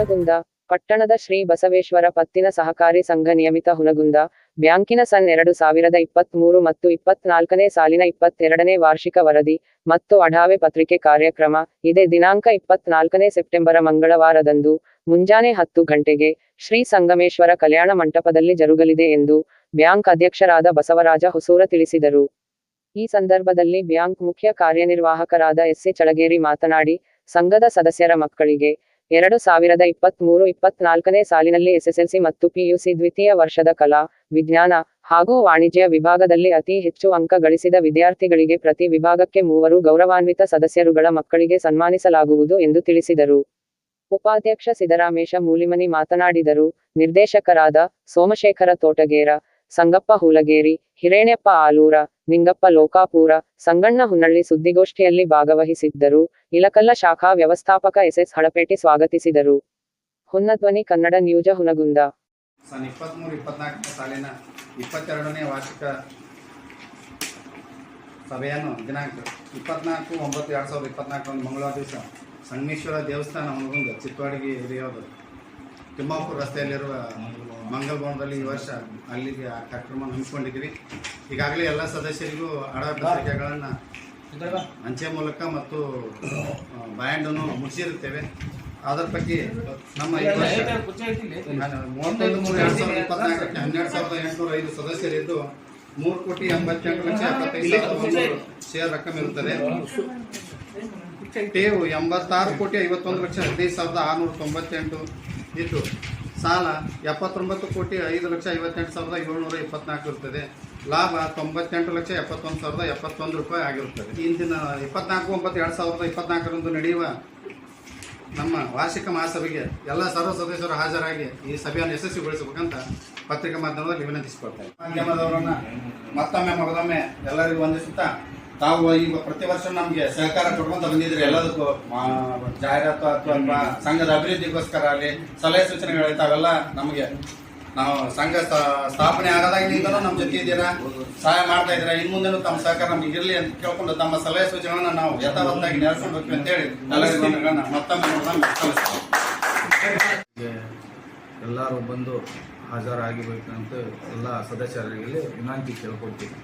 ಹುನಗುಂದ, ಪಟ್ಟಣದ ಶ್ರೀ ಬಸವೇಶ್ವರ ಪತ್ತಿನ ಸಹಕಾರಿ ಸಂಘ ನಿಯಮಿತ ಹುನಗುಂದ, ಬ್ಯಾಂಕಿನ ಸನ್ ಎರಡು ಸಾವಿರದ ಇಪ್ಪತ್ತ್ ಮೂರು ಮತ್ತು ಇಪ್ಪತ್ನಾಲ್ಕನೇ ಸಾಲಿನ ಇಪ್ಪತ್ತೆರಡನೇ ವಾರ್ಷಿಕ ವರದಿ ಮತ್ತು ಅಢಾವೆ ಪತ್ರಿಕೆ ಕಾರ್ಯಕ್ರಮ. ಇದೇ ದಿನಾಂಕ ಇಪ್ಪತ್ನಾಲ್ಕನೇ ಸೆಪ್ಟೆಂಬರ ಮಂಗಳವಾರದಂದು ಮುಂಜಾನೆ ಹತ್ತು ಗಂಟೆಗೆ ಶ್ರೀ ಸಂಗಮೇಶ್ವರ ಕಲ್ಯಾಣ ಮಂಟಪದಲ್ಲಿ ಜರುಗಲಿದೆ ಎಂದು ಬ್ಯಾಂಕ್ ಅಧ್ಯಕ್ಷರಾದ ಬಸವರಾಜ ಹೊಸೂರ ತಿಳಿಸಿದರು. ಈ ಸಂದರ್ಭದಲ್ಲಿ ಬ್ಯಾಂಕ್ ಮುಖ್ಯ ಕಾರ್ಯನಿರ್ವಾಹಕರಾದ ಎಸ್ಸಿ ಚಳಗೇರಿ ಮಾತನಾಡಿ, ಸಂಘದ ಸದಸ್ಯರ ಮಕ್ಕಳಿಗೆ ಎರಡು ಸಾವಿರದ ಇಪ್ಪತ್ಮೂರು ಇಪ್ಪತ್ನಾಲ್ಕನೇ ಸಾಲಿನಲ್ಲಿ ಎಸ್ಎಸ್ಎಲ್ಸಿ ಮತ್ತು ಪಿಯುಸಿ ದ್ವಿತೀಯ ವರ್ಷದ ಕಲಾ, ವಿಜ್ಞಾನ ಹಾಗೂ ವಾಣಿಜ್ಯ ವಿಭಾಗದಲ್ಲಿ ಅತಿ ಹೆಚ್ಚು ಅಂಕ ಗಳಿಸಿದ ವಿದ್ಯಾರ್ಥಿಗಳಿಗೆ ಪ್ರತಿ ವಿಭಾಗಕ್ಕೆ ಮೂವರು ಗೌರವಾನ್ವಿತ ಸದಸ್ಯರುಗಳ ಮಕ್ಕಳಿಗೆ ಸನ್ಮಾನಿಸಲಾಗುವುದು ಎಂದು ತಿಳಿಸಿದರು. ಉಪಾಧ್ಯಕ್ಷ ಸಿದ್ದರಾಮೇಶ ಮೂಲಿಮನಿ ಮಾತನಾಡಿದರು. ನಿರ್ದೇಶಕರಾದ ಸೋಮಶೇಖರ ತೋಟಗೇರ, ಸಂಗಪ್ಪ ಹೂಲಗೇರಿ ಹಿರೇಣ್ಯಪ್ಪ ಆಲೂರ ನಿಂಗಪ್ಪ ಲೋಕಾಪೂರ ಸಂಗಣ್ಣ ಹುನ್ನಳ್ಳಿ ಸುದ್ದಿಗೋಷ್ಠಿಯಲ್ಲಿ ಭಾಗವಹಿಸಿದ್ದರು. ಇಲಕಲ್ಲ ಶಾಖಾ ವ್ಯವಸ್ಥಾಪಕ ಎಸ್ಎಸ್ ಹಳಪೇಟೆ ಸ್ವಾಗತಿಸಿದರು. ಹುನ್ನಧ್ವನಿ ಕನ್ನಡ ನ್ಯೂಜ ಹುನಗುಂದ. ಸಾಲಿನ ಇಪ್ಪತ್ತೆರಡನೇ ವಾರ್ಷಿಕ ಸಭೆಯನ್ನು ದಿನಾಂಕ ಇಪ್ಪತ್ನಾಲ್ಕು, ಒಂಬತ್ತು, ಎರಡು ಸಾವಿರದ ಇಪ್ಪತ್ನಾಲ್ಕರಂದು ಮಂಗಳವಾರ ದಿವಸ ಸಂಗಮೇಶ್ವರ ದೇವಸ್ಥಾನ ಹುನಗುಂದ ಚಿತ್ತವಾಡಿಗೆ ಹಿರಿಯೋದು ತಿಮ್ಮಾಪುರ ರಸ್ತೆಯಲ್ಲಿರುವ ಮಂಗಲ್ ಭವನದಲ್ಲಿ ಈ ವರ್ಷ ಅಲ್ಲಿಗೆ ಆ ಕಾರ್ಯಕ್ರಮ ಹಮ್ಮಿಕೊಂಡಿದ್ದೀವಿ ಈಗಾಗಲೇ ಎಲ್ಲ ಸದಸ್ಯರಿಗೂ ಪತ್ರಿಕೆಗಳನ್ನು ಅಂಚೆ ಮೂಲಕ ಮತ್ತು ಬ್ಯಾಂಡನ್ನು ಮುಗಿಸಿರುತ್ತೇವೆ ಅದರ ಬಗ್ಗೆ ನಮ್ಮ ಮೂವತ್ತೈದು ಮೂರು ಎರಡು ಸಾವಿರದ ಇಪ್ಪತ್ನಾಲ್ಕಕ್ಕೆ ಹನ್ನೆರಡು ಸಾವಿರದ ಎಂಟುನೂರ ಐದು ಸದಸ್ಯರಿದ್ದು ಮೂರು ಕೋಟಿ ಎಂಬತ್ತೆಂಟು ಲಕ್ಷ ಎಪ್ಪತ್ತೈದು ಶೇರ್ ರಕಮ್ ಇರುತ್ತದೆ. ಠೇವು ಎಂಬತ್ತಾರು ಕೋಟಿ ಐವತ್ತೊಂದು ಲಕ್ಷ ಹದಿನೈದು ಸಾವಿರದ ಆರುನೂರ ತೊಂಬತ್ತೆಂಟು ಇದ್ದು ಸಾಲ ಎಪ್ಪತ್ತೊಂಬತ್ತು ಕೋಟಿ ಐದು ಲಕ್ಷ ಐವತ್ತೆಂಟು ಸಾವಿರದ ಏಳ್ನೂರ ಇಪ್ಪತ್ನಾಲ್ಕು ಇರ್ತದೆ. ಲಾಭ ತೊಂಬತ್ತೆಂಟು ಲಕ್ಷ ಎಪ್ಪತ್ತೊಂದು ಸಾವಿರದ ಎಪ್ಪತ್ತೊಂದು ರೂಪಾಯಿ ಆಗಿರುತ್ತದೆ. ಇಂದಿನ ಇಪ್ಪತ್ನಾಲ್ಕು, ಒಂಬತ್ತು, ಎರಡು ಸಾವಿರದ ಇಪ್ಪತ್ನಾಲ್ಕರಂದು ನಡೆಯುವ ನಮ್ಮ ವಾರ್ಷಿಕ ಮಹಾಸಭೆಗೆ ಎಲ್ಲ ಸರ್ವ ಸದಸ್ಯರು ಹಾಜರಾಗಿ ಈ ಸಭೆಯನ್ನು ಯಶಸ್ವಿಗೊಳಿಸಬೇಕಂತ ಪತ್ರಿಕಾ ಮಾಧ್ಯಮದಲ್ಲಿ ವಿನಂತಿಸಿಕೊಳ್ತೇವೆ ಮಾಧ್ಯಮದವರನ್ನು ಮತ್ತೊಮ್ಮೆ ಮೊದಲೊಮ್ಮೆ ಎಲ್ಲರಿಗೂ ವಂದಿಸುತ್ತಾ ತಾವು ಈಗ ಪ್ರತಿ ವರ್ಷ ನಮಗೆ ಸಹಕಾರ ಕೊಡ್ಕೊಂತ ಬಂದಿದ್ರೆ ಎಲ್ಲದಕ್ಕೂ ಜಾಹೀರಾತು ಅಥವಾ ಸಂಘದ ಅಭಿವೃದ್ಧಿಗೋಸ್ಕರ ಆಗಲಿ ಸಲಹೆ ಸೂಚನೆಗಳು ತಾವೆಲ್ಲ ನಮಗೆ. ನಾವು ಸಂಘ ಸ್ಥಾ- ಸ್ಥಾಪನೆ ಆಗದಾಗಿನಿಂದಲೂ ನಮ್ಮ ಜೊತೆ ಇದ್ದೀರಾ? ಸಹಾಯ ಮಾಡ್ತಾ ಇದ್ದೀರಾ? ಇನ್ನು ಮುಂದೆನೂ ತಮ್ಮ ಸಹಕಾರ ನಮ್ಗೆ ಇರಲಿ ಅಂತ ಕೇಳ್ಕೊಂಡು ತಮ್ಮ ಸಲಹೆ ಸೂಚನೆಗಳನ್ನ ನಾವು ಯಥಾವತ್ತಾಗಿ ನೆರವೇರಿಸ್ಕೊಂಡು ಹೋಗ್ತೀವಿ ಅಂತೇಳಿ ಎಲ್ಲರಿಗೂ ಮತ್ತೊಮ್ಮೆ. ಎಲ್ಲರೂ ಬಂದು ಹಾಜರಾಗಿರ್ಬೇಕಂತ ಎಲ್ಲ ಸದಸ್ಯರಲ್ಲಿ ವಿನಂತಿ ಕೇಳ್ಕೊಳ್ತೀವಿ